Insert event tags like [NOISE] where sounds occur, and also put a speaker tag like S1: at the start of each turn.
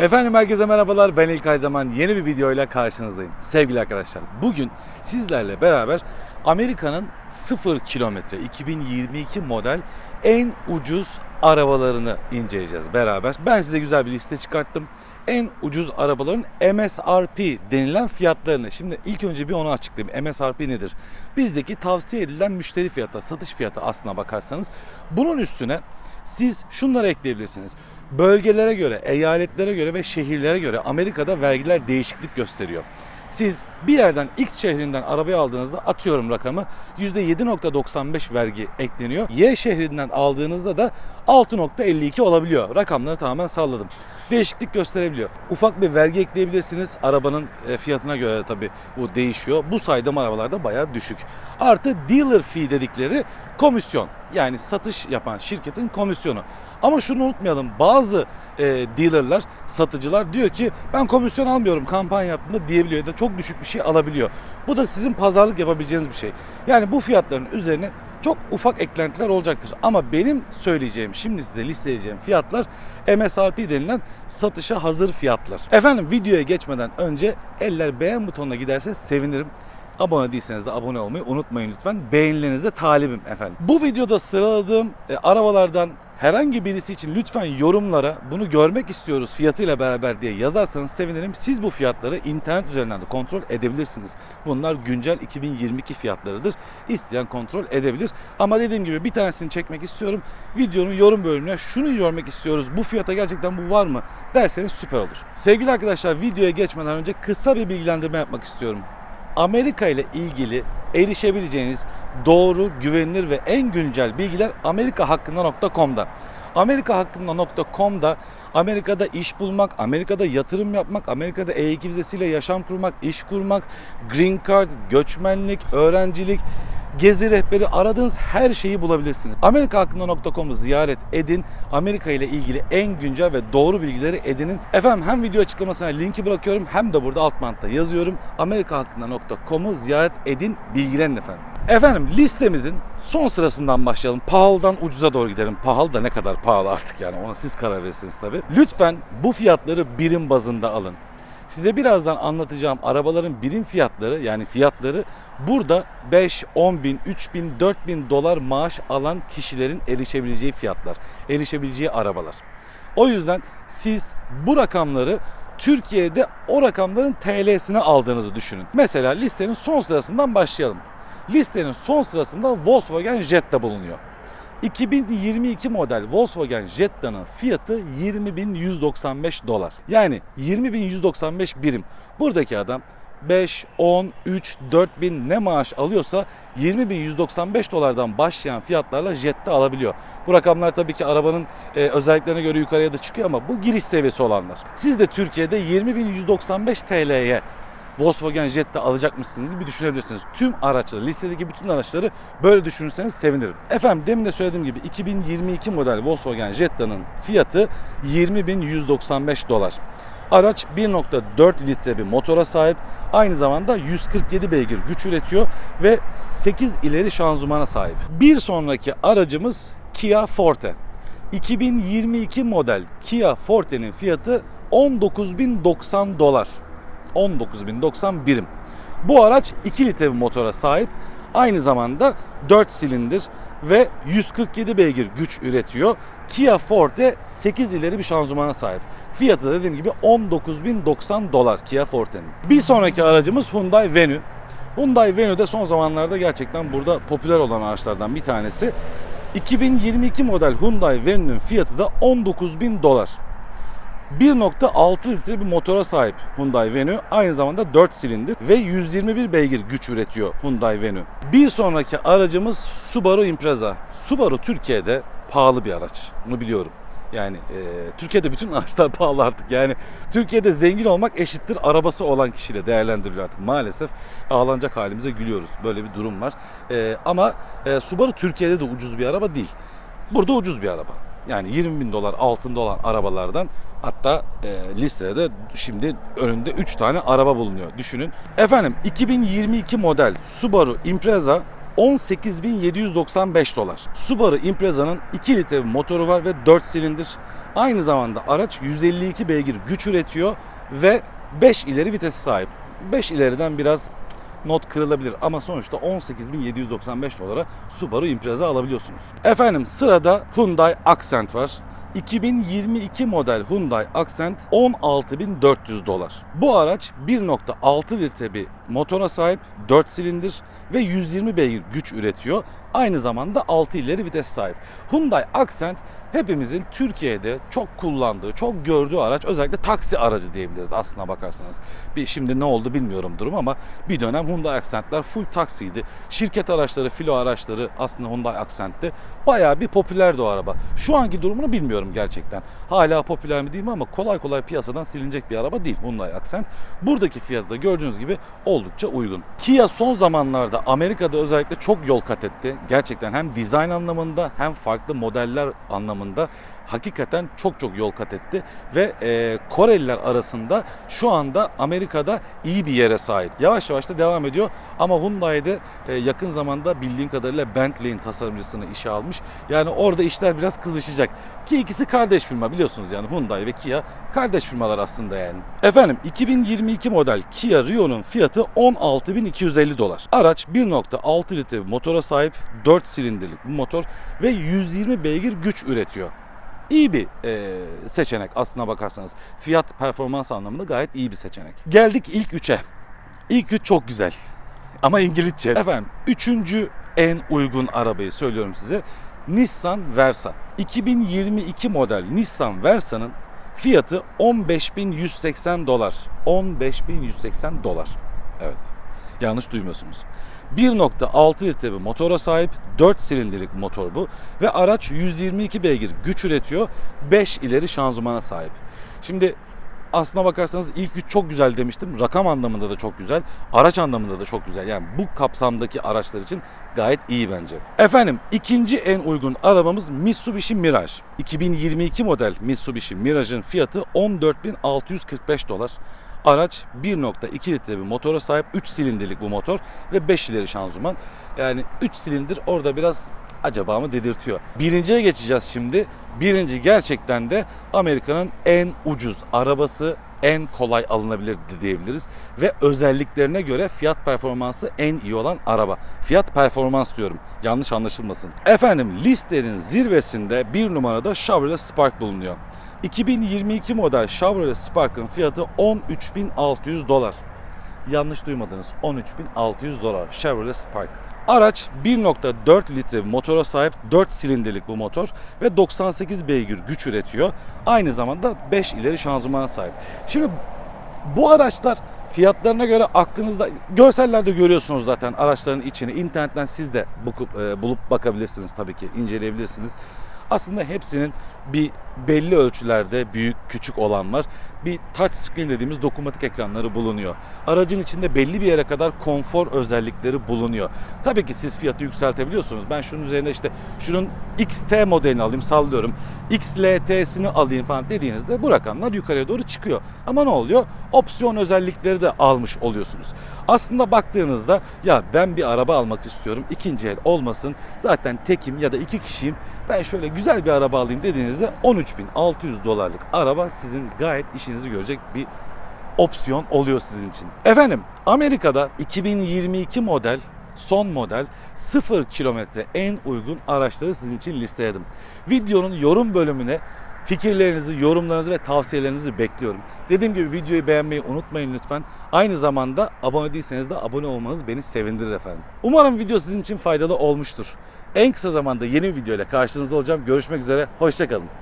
S1: Efendim herkese merhabalar. Ben İlkay Zaman. Yeni bir videoyla karşınızdayım. Sevgili arkadaşlar, bugün sizlerle beraber Amerika'nın 0 kilometre 2022 model en ucuz arabalarını inceleyeceğiz beraber. Ben size güzel bir liste çıkarttım. En ucuz arabaların MSRP denilen fiyatlarını. Şimdi ilk önce bir onu açıklayayım. MSRP nedir? Bizdeki tavsiye edilen müşteri fiyatı, satış fiyatı aslına bakarsanız. Bunun üstüne siz şunları ekleyebilirsiniz. Bölgelere göre, eyaletlere göre ve şehirlere göre Amerika'da vergiler değişiklik gösteriyor. Siz bir yerden X şehrinden arabayı aldığınızda atıyorum rakamı %7.95 vergi ekleniyor. Y şehrinden aldığınızda da 6.52 olabiliyor. Rakamları tamamen salladım. Değişiklik gösterebiliyor. Ufak bir vergi ekleyebilirsiniz. Arabanın e, fiyatına göre tabii bu değişiyor. Bu saydığım arabalarda bayağı düşük. Artı dealer fee dedikleri komisyon. Yani satış yapan şirketin komisyonu. Ama şunu unutmayalım. Bazı e, dealerlar, satıcılar diyor ki ben komisyon almıyorum kampanya yaptığında diyebiliyor ya da çok düşük bir şey alabiliyor. Bu da sizin pazarlık yapabileceğiniz bir şey. Yani bu fiyatların üzerine çok ufak eklentiler olacaktır. Ama benim söyleyeceğim, şimdi size listeleyeceğim fiyatlar MSRP denilen satışa hazır fiyatlar. Efendim videoya geçmeden önce eller beğen butonuna giderse sevinirim. Abone değilseniz de abone olmayı unutmayın lütfen. Beğenilerinize talibim efendim. Bu videoda sıraladığım e, arabalardan herhangi birisi için lütfen yorumlara bunu görmek istiyoruz fiyatıyla beraber diye yazarsanız sevinirim. Siz bu fiyatları internet üzerinden de kontrol edebilirsiniz. Bunlar güncel 2022 fiyatlarıdır. İsteyen kontrol edebilir. Ama dediğim gibi bir tanesini çekmek istiyorum. Videonun yorum bölümüne şunu görmek istiyoruz. Bu fiyata gerçekten bu var mı derseniz süper olur. Sevgili arkadaşlar videoya geçmeden önce kısa bir bilgilendirme yapmak istiyorum. Amerika ile ilgili erişebileceğiniz doğru, güvenilir ve en güncel bilgiler amerikahakkında.com'da. amerikahakkında.com'da Amerika'da iş bulmak, Amerika'da yatırım yapmak, Amerika'da E2 vizesiyle yaşam kurmak, iş kurmak, green card, göçmenlik, öğrencilik, gezi rehberi aradığınız her şeyi bulabilirsiniz. amerikahakkında.com'u ziyaret edin. Amerika ile ilgili en güncel ve doğru bilgileri edinin. Efendim hem video açıklamasına linki bırakıyorum hem de burada alt bantta yazıyorum. amerikahakkında.com'u ziyaret edin, bilgilenin efendim. Efendim listemizin son sırasından başlayalım. Pahalıdan ucuza doğru gidelim. Pahalı da ne kadar pahalı artık yani ona siz karar verirsiniz tabii. Lütfen bu fiyatları birim bazında alın. Size birazdan anlatacağım arabaların birim fiyatları yani fiyatları burada 5, 10 bin, 3 bin, 4 bin dolar maaş alan kişilerin erişebileceği fiyatlar, erişebileceği arabalar. O yüzden siz bu rakamları Türkiye'de o rakamların TL'sine aldığınızı düşünün. Mesela listenin son sırasından başlayalım. Listenin son sırasında Volkswagen Jetta bulunuyor. 2022 model Volkswagen Jetta'nın fiyatı 20.195 dolar. Yani 20.195 birim. Buradaki adam 5, 10, 3, 4 bin ne maaş alıyorsa 20.195 dolardan başlayan fiyatlarla Jetta alabiliyor. Bu rakamlar tabii ki arabanın e, özelliklerine göre yukarıya da çıkıyor ama bu giriş seviyesi olanlar. Siz de Türkiye'de 20.195 TL'ye Volkswagen Jetta alacakmışsınız gibi düşünebilirsiniz. Tüm araçları, listedeki bütün araçları böyle düşünürseniz sevinirim. Efendim demin de söylediğim gibi 2022 model Volkswagen Jetta'nın fiyatı 20.195 dolar. Araç 1.4 litre bir motora sahip. Aynı zamanda 147 beygir güç üretiyor ve 8 ileri şanzımana sahip. Bir sonraki aracımız Kia Forte. 2022 model Kia Forte'nin fiyatı 19.090 dolar. 19.090 birim. Bu araç 2 litre bir motora sahip. Aynı zamanda 4 silindir ve 147 beygir güç üretiyor. Kia Forte 8 ileri bir şanzımana sahip. Fiyatı da dediğim gibi 19.090 dolar Kia Forte'nin. Bir sonraki aracımız Hyundai Venue. Hyundai Venue de son zamanlarda gerçekten burada popüler olan araçlardan bir tanesi. 2022 model Hyundai Venue'nun fiyatı da 19.000 dolar. 1.6 litre bir motora sahip Hyundai Venue. Aynı zamanda 4 silindir ve 121 beygir güç üretiyor Hyundai Venue. Bir sonraki aracımız Subaru Impreza. Subaru Türkiye'de pahalı bir araç. Bunu biliyorum. Yani e, Türkiye'de bütün [LAUGHS] araçlar pahalı artık. Yani Türkiye'de zengin olmak eşittir arabası olan kişiyle değerlendiriliyor artık. Maalesef ağlanacak halimize gülüyoruz. Böyle bir durum var. E, ama e, Subaru Türkiye'de de ucuz bir araba değil. Burada ucuz bir araba. Yani 20 bin dolar altında olan arabalardan hatta e, listede de şimdi önünde 3 tane araba bulunuyor. Düşünün. Efendim 2022 model Subaru Impreza 18.795 dolar. Subaru Impreza'nın 2 litre motoru var ve 4 silindir. Aynı zamanda araç 152 beygir güç üretiyor ve 5 ileri vitesi sahip. 5 ileriden biraz not kırılabilir ama sonuçta 18.795 dolara Subaru Impreza alabiliyorsunuz. Efendim sırada Hyundai Accent var. 2022 model Hyundai Accent 16.400 dolar. Bu araç 1.6 litre bir motora sahip, 4 silindir ve 120 beygir güç üretiyor. Aynı zamanda 6 ileri vites sahip. Hyundai Accent hepimizin Türkiye'de çok kullandığı, çok gördüğü araç özellikle taksi aracı diyebiliriz aslına bakarsanız. Bir şimdi ne oldu bilmiyorum durum ama bir dönem Hyundai Accent'ler full taksiydi. Şirket araçları, filo araçları aslında Hyundai Accent'ti. Bayağı bir popülerdi o araba. Şu anki durumunu bilmiyorum gerçekten. Hala popüler mi değil mi ama kolay kolay piyasadan silinecek bir araba değil Hyundai Accent. Buradaki fiyatı da gördüğünüz gibi oldukça uygun. Kia son zamanlarda Amerika'da özellikle çok yol kat etti. Gerçekten hem dizayn anlamında hem farklı modeller anlamında onda。Hakikaten çok çok yol kat etti ve e, Koreliler arasında şu anda Amerika'da iyi bir yere sahip. Yavaş yavaş da devam ediyor ama Hyundai'de e, yakın zamanda bildiğim kadarıyla Bentley'in tasarımcısını işe almış. Yani orada işler biraz kızışacak. Ki ikisi kardeş firma biliyorsunuz yani Hyundai ve Kia kardeş firmalar aslında yani. Efendim 2022 model Kia Rio'nun fiyatı 16.250 dolar. Araç 1.6 litre motora sahip 4 silindirlik bir motor ve 120 beygir güç üretiyor iyi bir e, seçenek aslına bakarsanız. Fiyat performans anlamında gayet iyi bir seçenek. Geldik ilk üçe. İlk üç çok güzel. Ama İngilizce. Efendim üçüncü en uygun arabayı söylüyorum size. Nissan Versa. 2022 model Nissan Versa'nın fiyatı 15.180 dolar. 15.180 dolar. Evet. Yanlış duymuyorsunuz. 1.6 litre bir motora sahip 4 silindirlik motor bu ve araç 122 beygir güç üretiyor 5 ileri şanzımana sahip. Şimdi aslına bakarsanız ilk üç çok güzel demiştim. Rakam anlamında da çok güzel. Araç anlamında da çok güzel. Yani bu kapsamdaki araçlar için gayet iyi bence. Efendim ikinci en uygun arabamız Mitsubishi Mirage. 2022 model Mitsubishi Mirage'ın fiyatı 14.645 dolar. Araç 1.2 litre bir motora sahip. 3 silindirlik bu motor ve 5 ileri şanzıman. Yani 3 silindir orada biraz acaba mı dedirtiyor. Birinciye geçeceğiz şimdi. Birinci gerçekten de Amerika'nın en ucuz arabası en kolay alınabilir diyebiliriz ve özelliklerine göre fiyat performansı en iyi olan araba. Fiyat performans diyorum. Yanlış anlaşılmasın. Efendim listenin zirvesinde bir numarada Chevrolet Spark bulunuyor. 2022 model Chevrolet Spark'ın fiyatı 13.600 dolar. Yanlış duymadınız. 13.600 dolar Chevrolet Spark. Araç 1.4 litre motora sahip 4 silindirlik bu motor ve 98 beygir güç üretiyor. Aynı zamanda 5 ileri şanzımana sahip. Şimdi bu araçlar fiyatlarına göre aklınızda görsellerde görüyorsunuz zaten araçların içini. İnternetten siz de bulup, bulup bakabilirsiniz tabii ki inceleyebilirsiniz. Aslında hepsinin bir belli ölçülerde büyük küçük olan var. Bir touch screen dediğimiz dokunmatik ekranları bulunuyor. Aracın içinde belli bir yere kadar konfor özellikleri bulunuyor. Tabii ki siz fiyatı yükseltebiliyorsunuz. Ben şunun üzerine işte şunun XT modelini alayım sallıyorum. XLT'sini alayım falan dediğinizde bu rakamlar yukarıya doğru çıkıyor. Ama ne oluyor? Opsiyon özellikleri de almış oluyorsunuz. Aslında baktığınızda ya ben bir araba almak istiyorum. ikinci el olmasın. Zaten tekim ya da iki kişiyim. Ben şöyle güzel bir araba alayım dediğinizde 13.600 dolarlık araba sizin gayet işinizi görecek bir opsiyon oluyor sizin için. Efendim Amerika'da 2022 model son model 0 kilometre en uygun araçları sizin için listeledim. Videonun yorum bölümüne fikirlerinizi, yorumlarınızı ve tavsiyelerinizi bekliyorum. Dediğim gibi videoyu beğenmeyi unutmayın lütfen. Aynı zamanda abone değilseniz de abone olmanız beni sevindirir efendim. Umarım video sizin için faydalı olmuştur. En kısa zamanda yeni bir video ile karşınızda olacağım. Görüşmek üzere, hoşçakalın.